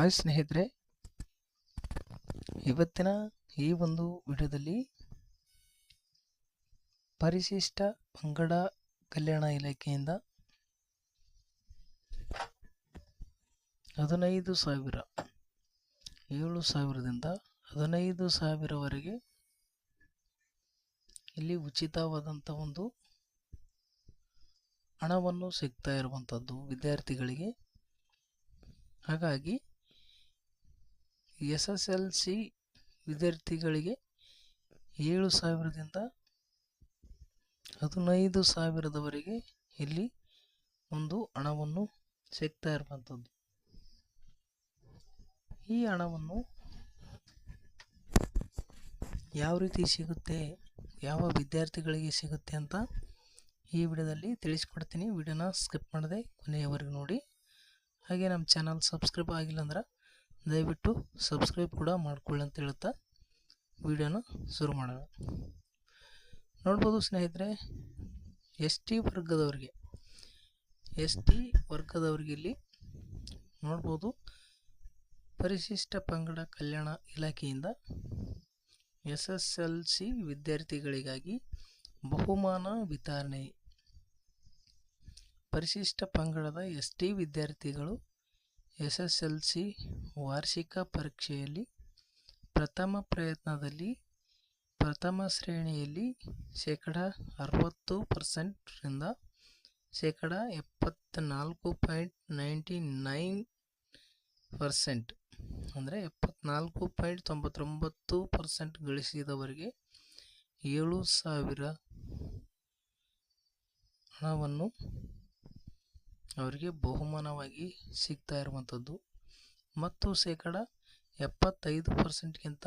Hi ಸ್ನೇಹಿತರೆ ಇವತ್ತಿನ ಈ ಒಂದು ವಿಡಿಯೋದಲ್ಲಿ ಪರಿಶಿಷ್ಟ ಪಂಗಡ ಕಲ್ಯಾಣ ಇಲಾಖೆಯಿಂದ ಹದಿನೈದು ಸಾವಿರ, ಏಳು ಸಾವಿರದಿಂದ ಹದಿನೈದು ಸಾವಿರವರೆಗೆ ಇಲ್ಲಿ ಉಚಿತವಾದಂಥ ಒಂದು ಹಣವನ್ನು ಸಿಗ್ತಾ ಇರುವಂಥದ್ದು ವಿದ್ಯಾರ್ಥಿಗಳಿಗೆ. ಹಾಗಾಗಿ ಎಸ್ ಎಸ್ ಎಲ್ ಸಿ ವಿದ್ಯಾರ್ಥಿಗಳಿಗೆ ಏಳು ಸಾವಿರದಿಂದ ಹದಿನೈದು ಸಾವಿರದವರೆಗೆ ಇಲ್ಲಿ ಒಂದು ಹಣವನ್ನು ಸಿಗ್ತಾ ಇರುವಂಥದ್ದು. ಈ ಹಣವನ್ನು ಯಾವ ರೀತಿ ಸಿಗುತ್ತೆ, ಯಾವ ವಿದ್ಯಾರ್ಥಿಗಳಿಗೆ ಸಿಗುತ್ತೆ ಅಂತ ಈ ವಿಡಿಯೋದಲ್ಲಿ ತಿಳಿಸ್ಕೊಡ್ತೀನಿ. ವಿಡಿಯೋನ ಸ್ಕಿಪ್ ಮಾಡದೆ ಕೊನೆಯವರೆಗೂ ನೋಡಿ. ಹಾಗೆ ನಮ್ಮ ಚಾನಲ್ ಸಬ್ಸ್ಕ್ರೈಬ್ ಆಗಿಲ್ಲ ಅಂದ್ರೆ ದಯವಿಟ್ಟು ಸಬ್ಸ್ಕ್ರೈಬ್ ಕೂಡ ಮಾಡ್ಕೊಳ್ಳಿ ಅಂತ ಹೇಳ್ತಾ ವಿಡಿಯೋನ ಶುರು ಮಾಡೋಣ. ನೋಡ್ಬೋದು ಸ್ನೇಹಿತರೆ, ಎಸ್ ಟಿ ವರ್ಗದವ್ರಿಗೆ, ಎಸ್ ಟಿ ವರ್ಗದವ್ರಿಗೆ ಇಲ್ಲಿ ನೋಡ್ಬೋದು ಪರಿಶಿಷ್ಟ ಪಂಗಡ ಕಲ್ಯಾಣ ಇಲಾಖೆಯಿಂದ ಎಸ್ ಎಸ್ ಎಲ್ ಸಿ ವಿದ್ಯಾರ್ಥಿಗಳಿಗಾಗಿ ಬಹುಮಾನ ವಿತರಣೆ. ಪರಿಶಿಷ್ಟ ಪಂಗಡದ ಎಸ್ ಟಿ ವಿದ್ಯಾರ್ಥಿಗಳು ಎಸ್ ಎಸ್ ಎಲ್ ಸಿ ವಾರ್ಷಿಕ ಪರೀಕ್ಷೆಯಲ್ಲಿ ಪ್ರಥಮ ಪ್ರಯತ್ನದಲ್ಲಿ ಪ್ರಥಮ ಶ್ರೇಣಿಯಲ್ಲಿ ಶೇಕಡ ಅರವತ್ತು ಪರ್ಸೆಂಟ್ರಿಂದ ಶೇಕಡ ಎಪ್ಪತ್ತ್ನಾಲ್ಕು ಪಾಯಿಂಟ್ ನೈಂಟಿ ನೈನ್ ಪರ್ಸೆಂಟ್ ಅಂದರೆ ಎಪ್ಪತ್ನಾಲ್ಕು ಪಾಯಿಂಟ್ ತೊಂಬತ್ತೊಂಬತ್ತು ಪರ್ಸೆಂಟ್ ಗಳಿಸಿದವರಿಗೆ ಏಳು ಸಾವಿರ ಹಣವನ್ನು ಅವರಿಗೆ ಬಹುಮಾನವಾಗಿ ಸಿಗ್ತಾ ಇರುವಂಥದ್ದು. ಮತ್ತು ಶೇಕಡ ಎಪ್ಪತ್ತೈದು ಪರ್ಸೆಂಟ್ಗಿಂತ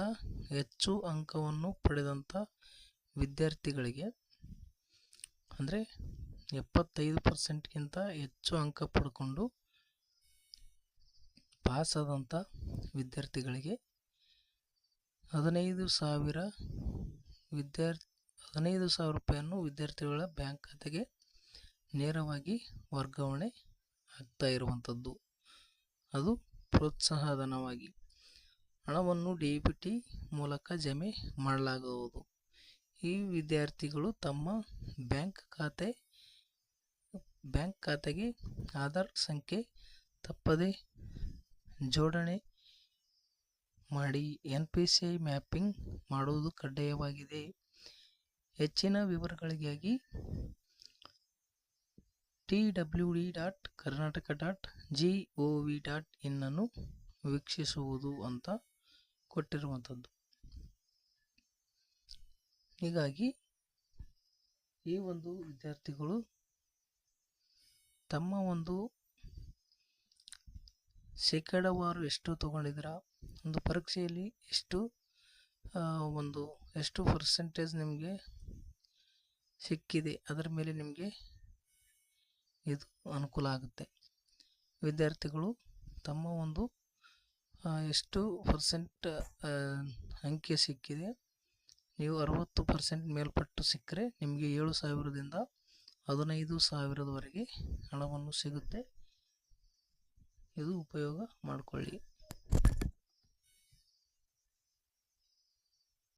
ಹೆಚ್ಚು ಅಂಕವನ್ನು ಪಡೆದಂಥ ವಿದ್ಯಾರ್ಥಿಗಳಿಗೆ, ಅಂದರೆ ಎಪ್ಪತ್ತೈದು ಪರ್ಸೆಂಟ್ಗಿಂತ ಹೆಚ್ಚು ಅಂಕ ಪಡ್ಕೊಂಡು ಪಾಸಾದಂಥ ವಿದ್ಯಾರ್ಥಿಗಳಿಗೆ ಹದಿನೈದು ಸಾವಿರ ವಿದ್ಯಾರ್ಥಿ ಹದಿನೈದು ಸಾವಿರ ರೂಪಾಯಿಯನ್ನು ವಿದ್ಯಾರ್ಥಿಗಳ ಬ್ಯಾಂಕ್ ಖಾತೆಗೆ ನೇರವಾಗಿ ವರ್ಗಾವಣೆ ಆಗ್ತಾ ಇರುವಂಥದ್ದು. ಅದು ಪ್ರೋತ್ಸಾಹಧನವಾಗಿ. ಹಣವನ್ನು ಡಿ ಬಿ ಟಿ ಮೂಲಕ ಜಮೆ ಮಾಡಲಾಗುವುದು. ಈ ವಿದ್ಯಾರ್ಥಿಗಳು ತಮ್ಮ ಬ್ಯಾಂಕ್ ಖಾತೆ, ಬ್ಯಾಂಕ್ ಖಾತೆಗೆ ಆಧಾರ್ ಸಂಖ್ಯೆ ತಪ್ಪದೆ ಜೋಡಣೆ ಮಾಡಿ N P C I mapping ಮಾಡುವುದು ಕಡ್ಡಾಯವಾಗಿದೆ. ಹೆಚ್ಚಿನ ವಿವರಗಳಿಗಾಗಿ T W D dot Karnataka dot G O V dot ಇನ್ನನ್ನು ವೀಕ್ಷಿಸುವುದು ಅಂತ ಕೊಟ್ಟಿರುವಂಥದ್ದು. ಹೀಗಾಗಿ ಈ ಒಂದು ವಿದ್ಯಾರ್ಥಿಗಳು ತಮ್ಮ ಒಂದು ಶೇಕಡವಾರು ಎಷ್ಟು ತಗೊಂಡಿದ್ದೀರ, ಒಂದು ಪರೀಕ್ಷೆಯಲ್ಲಿ ಎಷ್ಟು ಒಂದು ಎಷ್ಟು ಪರ್ಸೆಂಟೇಜ್ ನಿಮಗೆ ಸಿಕ್ಕಿದೆ, ಅದರ ಮೇಲೆ ನಿಮಗೆ ಇದು ಅನುಕೂಲ ಆಗುತ್ತೆ. ವಿದ್ಯಾರ್ಥಿಗಳು ತಮ್ಮ ಒಂದು ಎಷ್ಟು ಪರ್ಸೆಂಟ್ ಅಂಕೆ ಸಿಕ್ಕಿದೆ, ನೀವು ಅರವತ್ತು ಪರ್ಸೆಂಟ್ ಮೇಲ್ಪಟ್ಟು ಸಿಕ್ಕರೆ ನಿಮಗೆ ಏಳು ಸಾವಿರದಿಂದ ಹದಿನೈದು ಸಾವಿರದವರೆಗೆ ಹಣವನ್ನು ಸಿಗುತ್ತೆ. ಇದು ಉಪಯೋಗ ಮಾಡಿಕೊಳ್ಳಿ.